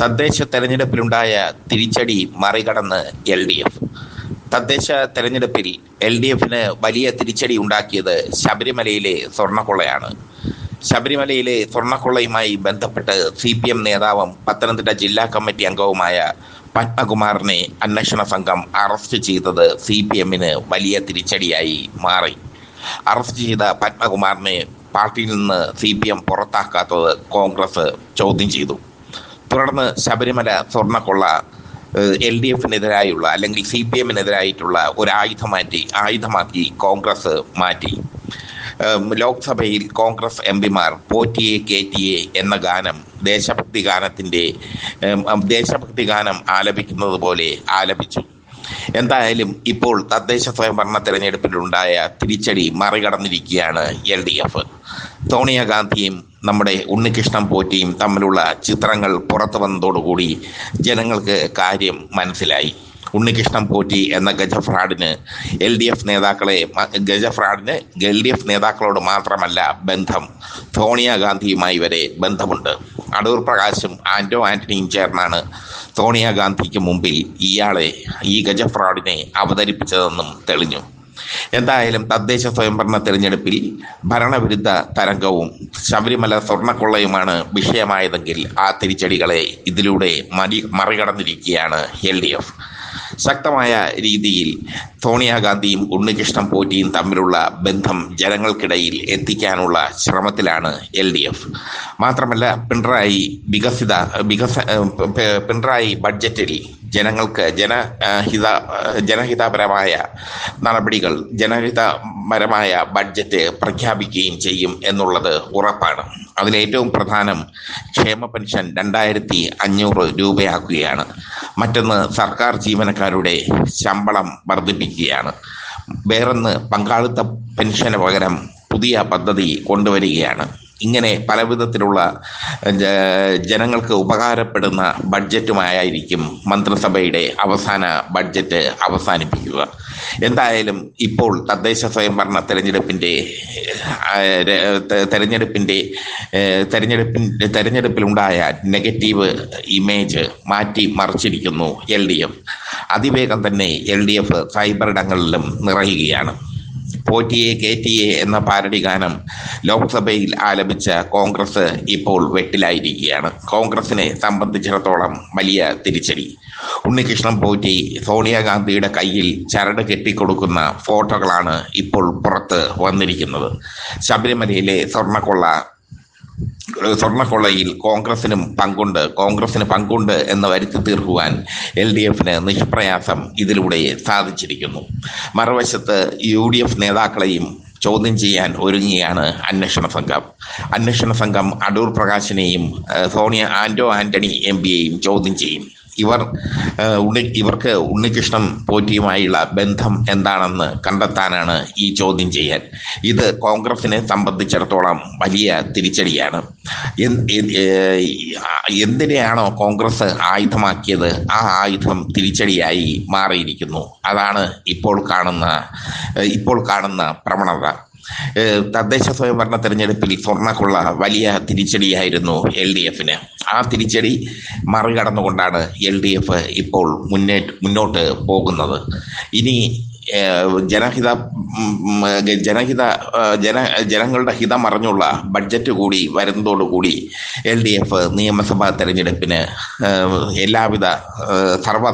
തദ്ദേശ തെരഞ്ഞെടുപ്പിലുണ്ടായ തിരിച്ചടി മറികടന്ന് എൽ ഡി എഫ്. തദ്ദേശ തെരഞ്ഞെടുപ്പിൽ എൽ ഡി എഫിന് വലിയ തിരിച്ചടി ഉണ്ടാക്കിയത് ശബരിമലയിലെ സ്വർണക്കൊള്ളയാണ്. ശബരിമലയിലെ സ്വർണക്കൊള്ളയുമായി ബന്ധപ്പെട്ട് സി പി എം നേതാവും പത്തനംതിട്ട ജില്ലാ കമ്മിറ്റി അംഗവുമായ പത്മകുമാറിനെ അന്വേഷണ സംഘം അറസ്റ്റ് ചെയ്തത് സി പി എമ്മിന് വലിയ തിരിച്ചടിയായി മാറി. അറസ്റ്റ് ചെയ്ത പത്മകുമാറിനെ പാർട്ടിയിൽ നിന്ന് സി പി എം പുറത്താക്കാത്തത് കോൺഗ്രസ് ചോദ്യം ചെയ്തു. തുടർന്ന് ശബരിമല സ്വർണക്കൊള്ള എൽ ഡി എഫിനെതിരായുള്ള അല്ലെങ്കിൽ സി പി എമ്മിനെതിരായിട്ടുള്ള ഒരു ആയുധം മാറ്റി ആയുധമാക്കി കോൺഗ്രസ് മാറ്റി. ലോക്സഭയിൽ കോൺഗ്രസ് എം പിമാർ പോറ്റിയെ കേറ്റിയെ എന്ന ഗാനം ദേശഭക്തി ഗാനത്തിന്റെ ദേശഭക്തി ഗാനം ആലപിക്കുന്നത് പോലെ ആലപിച്ചു. എന്തായാലും ഇപ്പോൾ തദ്ദേശ സ്വയംഭരണ തെരഞ്ഞെടുപ്പിലുണ്ടായ തിരിച്ചടി മറികടന്നിരിക്കുകയാണ് എൽ ഡി എഫ്. സോണിയാഗാന്ധിയും നമ്മുടെ ഉണ്ണികൃഷ്ണൻ പോറ്റിയും തമ്മിലുള്ള ചിത്രങ്ങൾ പുറത്തു വന്നതോടുകൂടി ജനങ്ങൾക്ക് കാര്യം മനസ്സിലായി. ഉണ്ണികൃഷ്ണൻ പോറ്റി എന്ന ഗജഫ്രാഡിന് എൽ ഡി എഫ് നേതാക്കളെ ഗജഫ്രാഡിന് എൽ ഡി എഫ് നേതാക്കളോട് മാത്രമല്ല ബന്ധം സോണിയാഗാന്ധിയുമായി വരെ ബന്ധമുണ്ട്. അടൂർ പ്രകാശും ആന്റോ ആന്റണിയും ചേർന്നാണ് സോണിയാഗാന്ധിക്ക് മുമ്പിൽ ഇയാളെ ഈ ഗജഫ്രാഡിനെ അവതരിപ്പിച്ചതെന്നും തെളിഞ്ഞു. എന്തായാലും തദ്ദേശ സ്വയംഭരണ തെരഞ്ഞെടുപ്പിൽ ഭരണവിരുദ്ധ തരംഗവും ശബരിമല സ്വർണക്കൊള്ളയുമാണ് വിഷയമായതെങ്കിൽ ആ തിരിച്ചടികളെ ഇതിലൂടെ മറി മറികടന്നിരിക്കുകയാണ് എൽ ഡി എഫ്. ശക്തമായ രീതിയിൽ സോണിയാഗാന്ധിയും ഉണ്ണികൃഷ്ണൻ പോറ്റിയും തമ്മിലുള്ള ബന്ധം ജനങ്ങൾക്കിടയിൽ എത്തിക്കാനുള്ള ശ്രമത്തിലാണ് എൽ ഡി എഫ്. മാത്രമല്ല പിണറായി വികസിത വികസ പിണറായി ബഡ്ജറ്റിൽ ജനങ്ങൾക്ക് ജനഹിത ജനഹിതപരമായ നടപടികൾ ജനഹിതപരമായ ബഡ്ജറ്റ് പ്രഖ്യാപിക്കുകയും ചെയ്യും എന്നുള്ളത് ഉറപ്പാണ്. അതിലേറ്റവും പ്രധാനം ക്ഷേമ പെൻഷൻ രണ്ടായിരത്തി അഞ്ഞൂറ് രൂപയാക്കുകയാണ്. മറ്റൊന്ന് സർക്കാർ ജീവനക്കാരുടെ ശമ്പളം വർദ്ധിപ്പിക്കുകയാണ്. വേറൊന്ന് പങ്കാളിത്ത പെൻഷന് പകരം പുതിയ പദ്ധതി കൊണ്ടുവരികയാണ്. ഇങ്ങനെ പല വിധത്തിലുള്ള ജനങ്ങൾക്ക് ഉപകാരപ്പെടുന്ന ബഡ്ജറ്റുമായിരിക്കും മന്ത്രിസഭയുടെ അവസാന ബഡ്ജറ്റ് അവസാനിപ്പിക്കുക. എന്തായാലും ഇപ്പോൾ തദ്ദേശ സ്വയംഭരണ തെരഞ്ഞെടുപ്പിന്റെ തെരഞ്ഞെടുപ്പിന്റെ തെരഞ്ഞെടുപ്പിൻ തെരഞ്ഞെടുപ്പിലുണ്ടായ നെഗറ്റീവ് ഇമേജ് മാറ്റി മറിച്ചിരിക്കുന്നു എൽ ഡി എഫ്. അതിവേഗം തന്നെ എൽ ഡി എഫ് സൈബർ ഇടങ്ങളിലും നിറയുകയാണ്. പോറ്റിയെ കേറ്റിയെ എന്ന പാരടി ഗാനം ലോക്സഭയിൽ ആലപിച്ച കോൺഗ്രസ് ഇപ്പോൾ വെട്ടിലായിരിക്കുകയാണ്. കോൺഗ്രസിനെ സംബന്ധിച്ചിടത്തോളം വലിയ തിരിച്ചടി. ഉണ്ണികൃഷ്ണൻ പോറ്റി സോണിയാഗാന്ധിയുടെ കയ്യിൽ ചരട് കെട്ടിക്കൊടുക്കുന്ന ഫോട്ടോകളാണ് ഇപ്പോൾ പുറത്ത് വന്നിരിക്കുന്നത്. ശബരിമലയിലെ സ്വർണക്കൊള്ള സ്വർണക്കൊള്ളയിൽ കോൺഗ്രസിനും പങ്കുണ്ട്. കോൺഗ്രസിന് പങ്കുണ്ട് എന്ന് വരുത്തി തീർക്കുവാൻ എൽ ഡി എഫിന് നിഷ്പ്രയാസം ഇതിലൂടെ സാധിച്ചിരിക്കുന്നു. മറുവശത്ത് യു ഡി എഫ് നേതാക്കളെയും ചോദ്യം ചെയ്യാൻ ഒരുങ്ങിയാണ് അന്വേഷണ സംഘം. അന്വേഷണ സംഘം അടൂർ പ്രകാശിനെയും സോണിയ ആന്റോ ആന്റണി എം പിയെയും ചോദ്യം ചെയ്യും. ഇവർ ഉണ്ണി ഇവർക്ക് ഉണ്ണികൃഷ്ണൻ പോറ്റിയുമായുള്ള ബന്ധം എന്താണെന്ന് കണ്ടെത്താനാണ് ഈ ചോദ്യം ചെയ്യാൻ. ഇത് കോൺഗ്രസിനെ സംബന്ധിച്ചിടത്തോളം വലിയ തിരിച്ചടിയാണ്. എന്ത്- എന്ത്- എന്തിനെയാണോ കോൺഗ്രസ് ആയുധമാക്കിയത് ആ ആയുധം തിരിച്ചടിയായി മാറിയിരിക്കുന്നു. അതാണ് ഇപ്പോൾ കാണുന്ന ഇപ്പോൾ കാണുന്ന പ്രവണത. തദ്ദേശ സ്വയംഭരണ തെരഞ്ഞെടുപ്പിൽ സ്വർണക്കുള്ള വലിയ തിരിച്ചടിയായിരുന്നു എൽ ഡി എഫിന്. ആ തിരിച്ചടി മറികടന്നുകൊണ്ടാണ് എൽ ഡി എഫ് ഇപ്പോൾ മുന്നേ മുന്നോട്ട് പോകുന്നത്. ഇനി ജനഹിത ജനഹിത ജന ജനങ്ങളുടെ ഹിതം അറിഞ്ഞുള്ള ബഡ്ജറ്റ് കൂടി വരുന്നതോടുകൂടി എൽ ഡി എഫ് നിയമസഭാ തെരഞ്ഞെടുപ്പിന് എല്ലാവിധ സർവ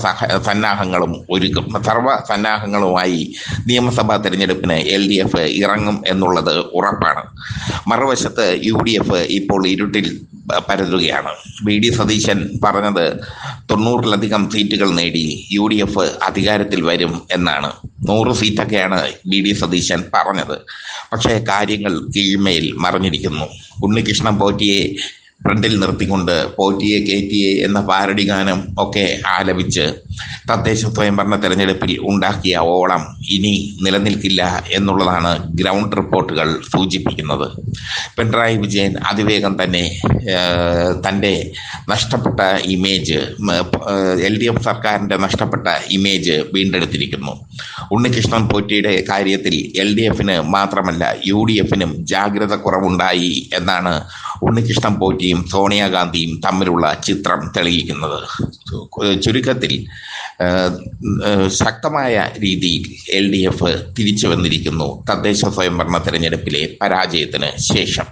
സന്നാഹങ്ങളും ഒരുക്കും. സർവ സന്നാഹങ്ങളുമായി നിയമസഭാ തെരഞ്ഞെടുപ്പിന് എൽ ഡി എഫ് ഇറങ്ങും എന്നുള്ളത് ഉറപ്പാണ്. മറുവശത്ത് യു ഡി എഫ് ഇപ്പോൾ ഇരുട്ടിൽ പരതുകയാണ്. വി ഡി സതീശൻ പറഞ്ഞത് തൊണ്ണൂറിലധികം സീറ്റുകൾ നേടി യു ഡി എഫ് അധികാരത്തിൽ വരും എന്നാണ്. നൂറ് സീറ്റൊക്കെയാണ് ബി ഡി സതീശൻ പറഞ്ഞത്. പക്ഷേ കാര്യങ്ങൾ കീഴ്മയിൽ മറിഞ്ഞിരിക്കുന്നു. ഉണ്ണികൃഷ്ണൻ പോറ്റിയെ ഫ്രണ്ടിൽ നിർത്തിക്കൊണ്ട് പോറ്റിയെ കയറ്റിയെ എന്ന പാരടി ഗാനം ഒക്കെ ആലപിച്ച് തദ്ദേശ സ്വയംഭരണ തെരഞ്ഞെടുപ്പിൽ ഉണ്ടാക്കിയ ഓളം ഇനി നിലനിൽക്കില്ല എന്നുള്ളതാണ് ഗ്രൗണ്ട് റിപ്പോർട്ടുകൾ സൂചിപ്പിക്കുന്നത്. പിണറായി വിജയൻ അതിവേഗം തന്നെ തന്റെ നഷ്ടപ്പെട്ട ഇമേജ് എൽ ഡി എഫ് സർക്കാരിന്റെ നഷ്ടപ്പെട്ട ഇമേജ് വീണ്ടെടുത്തിരിക്കുന്നു. ഉണ്ണികൃഷ്ണൻ പോറ്റിയുടെ കാര്യത്തിൽ എൽ ഡി എഫിന് മാത്രമല്ല യു ഡി എഫിനും ജാഗ്രത കുറവുണ്ടായി എന്നാണ് ഉണ്ണികൃഷ്ണൻ പോറ്റിയും സോണിയാഗാന്ധിയും തമ്മിലുള്ള ചിത്രം തെളിയിക്കുന്നത്. ചുരുക്കത്തിൽ ശക്തമായ രീതിയിൽ എൽ ഡി എഫ് തിരിച്ചു വന്നിരിക്കുന്നു തദ്ദേശ സ്വയംഭരണ തെരഞ്ഞെടുപ്പിലെ പരാജയത്തിന് ശേഷം.